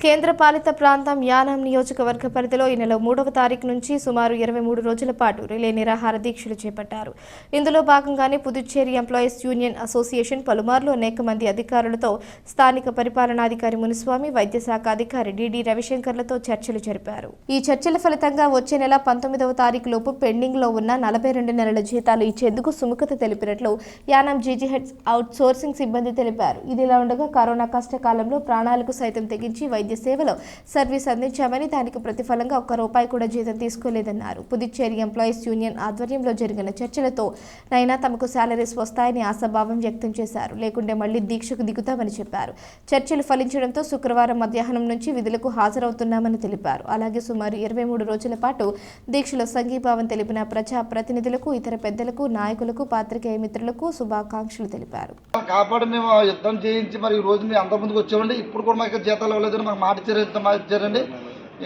కేంద్ర పాలిత ప్రాంతం యానాం నియోజకవర్గ పరిధిలో ఈ నెల మూడవ తారీఖు నుంచి సుమారు ఇరవై మూడు రోజుల పాటు రిలే నిరాహార దీక్షలు చేపట్టారు. ఇందులో భాగంగానే పుదుచ్చేరి ఎంప్లాయీస్ యూనియన్ అసోసియేషన్ పలుమార్లు అనేక మంది అధికారులతో స్థానిక పరిపాలనాధికారి మునిస్వామి వైద్య శాఖ అధికారి డిడి రవిశంకర్లతో చర్చలు జరిపారు. ఈ చర్చల ఫలితంగా వచ్చే నెల పంతొమ్మిదవ తారీఖు లోపు పెండింగ్లో ఉన్న నలభై రెండు నెలల జీతాలు ఇచ్చేందుకు సుముఖత తెలిపినట్లు యానాం జీజీహెచ్ అవుట్ సోర్సింగ్ సిబ్బంది తెలిపారు. ఇదిలా ఉండగా కరోనా కష్టకాలంలో ప్రాణాలకు సైతం తెగించి వైద్య సేవలో సర్వీస్ అందించామని దానికి ప్రతిఫలంగా ఒక్క రూపాయి కూడా జీతం తీసుకోలేదన్నారు. పుదుచ్చేరి ఎంప్లాయీస్ యూనియన్ ఆధ్వర్యంలో జరిగిన చర్చలతో నైనా తమకు శాలరీస్ వస్తాయని ఆశాభావం వ్యక్తం చేశారు. లేకుంటే మళ్ళీ దీక్షకు దిగుతామని చెప్పారు. చర్చలు ఫలించడంతో శుక్రవారం మధ్యాహ్నం నుంచి విధులకు హాజరవుతున్నామని తెలిపారు. అలాగే సుమారు ఇరవై మూడు రోజుల పాటు దీక్షలో సంఘీభావం తెలిపిన ప్రజా ప్రతినిధులకు ఇతర పెద్దలకు నాయకులకు పాత్రికేయ మిత్రులకు శుభాకాంక్షలు తెలిపారు. కాపాడు మేము యుద్ధం చేయించి మరి ఈ రోజు మీ అందరి ముందుకు వచ్చామండి ఇప్పుడు కూడా మాకు జీతాలు ఇవ్వలేదని మాట ఇచ్చారు ఇంత మాట ఇచ్చారండి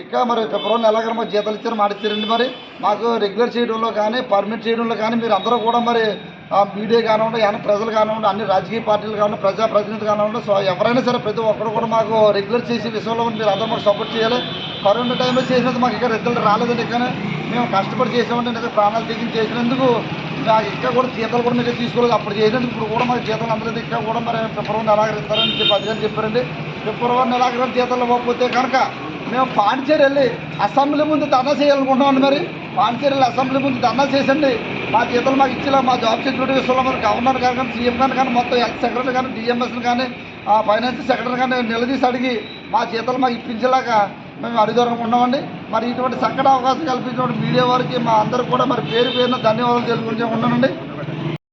ఇంకా మరి ఫిబ్రవరి నెలాగా మాకు జీతాలు ఇచ్చారు మాట ఇచ్చారండి మరి. మాకు రెగ్యులర్ చేయడంలో కానీ పర్మిట్ చేయడంలో కానీ మీరు అందరూ కూడా మరి మీడియా కానివ్వండి అన్ని ప్రజలు కానివ్వండి అన్ని రాజకీయ పార్టీలు కానివ్వండి ప్రజాప్రతినిధులు కానివ్వండి సో ఎవరైనా సరే ప్రతి ఒక్కరు కూడా మాకు రెగ్యులర్ చేసే విషయంలో మీరు అందరూ మాకు సపోర్ట్ చేయాలి. కరోనా టైంలో చేసినందుకు మాకు ఇంకా రిజల్ట్ రాలేదండి కానీ మేము కష్టపడి చేసామంటే ఇంకా ప్రాణాలు తెగించి చేసినందుకు నాకు ఇంకా కూడా జీతాలు కూడా మీరు తీసుకోలేదు. అప్పుడు చేసినందుకు ఇప్పుడు కూడా మాకు జీతాలు అందలేదు. ఇంకా కూడా మరి ఫిబ్రవరి నెలాఖరు ఇస్తారని చెప్పి అధికారులు చెప్పారండి. ఫిబ్రవరి నెలాఖరం జీతాలు ఇవ్వకపోతే కనుక మేము పాండిచేరి వెళ్ళి అసెంబ్లీ ముందు ధర్నా చేయాలనుకుంటున్నాం మరి. పాండిచేరి వెళ్ళి అసెంబ్లీ ముందు ధర్నా చేసండి. మా జీతాలు మాకు ఇచ్చేలా మా జాబ్ సెక్యూరిటీ విషయంలో మరి గవర్నర్ గారు కానీ సీఎం గారు కానీ మొత్తం హెల్త్ సెక్రటరీ కానీ డిఎంఎస్ని కానీ ఫైనాన్స్ సెక్రటరీ కానీ నిలదీసి అడిగి మా జీతాలు మాకు ఇప్పించేలాగా మేము అడిదూరం ఉన్నామండి మరి ఇటువంటి సక్కడ అవకాశం కల్పించినటువంటి మీడియా వారికి మా అందరికి కూడా మరి పేరు పేరున ధన్యవాదాలు తెలుపుకుంటూ ఉన్నానండి.